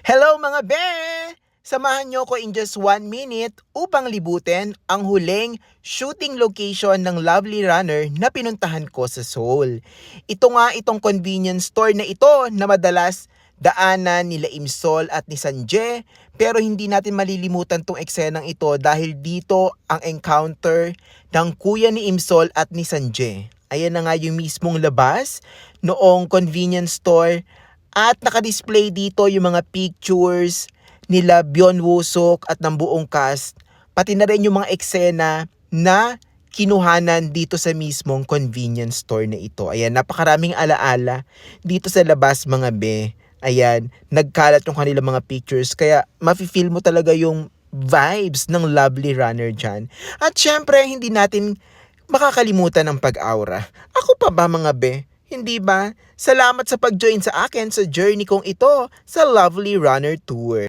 Hello mga be! Samahan nyo ko in just one minute upang libutin ang huling shooting location ng Lovely Runner na pinuntahan ko sa Seoul. Ito nga itong convenience store na ito na madalas daanan nila Imsol at ni Sanje pero hindi natin malilimutan tong eksenang ito dahil dito ang encounter ng kuya ni Imsol at ni Sanje. Ayan na nga yung mismong labas noong convenience store at nakadisplay dito yung mga pictures nila Byon Wusok at ng buong cast. Pati na rin yung mga eksena na kinuhanan dito sa mismong convenience store na ito. Ayan, napakaraming alaala dito sa labas mga be. Ayan, nagkalat yung kanilang mga pictures. Kaya mafe-feel mo talaga yung vibes ng lovely runner dyan. At syempre, hindi natin makakalimutan ang pag-aura. Ako pa ba mga be? Hindi ba? Salamat sa pag-join sa akin sa journey kong ito sa Lovely Runner Tour.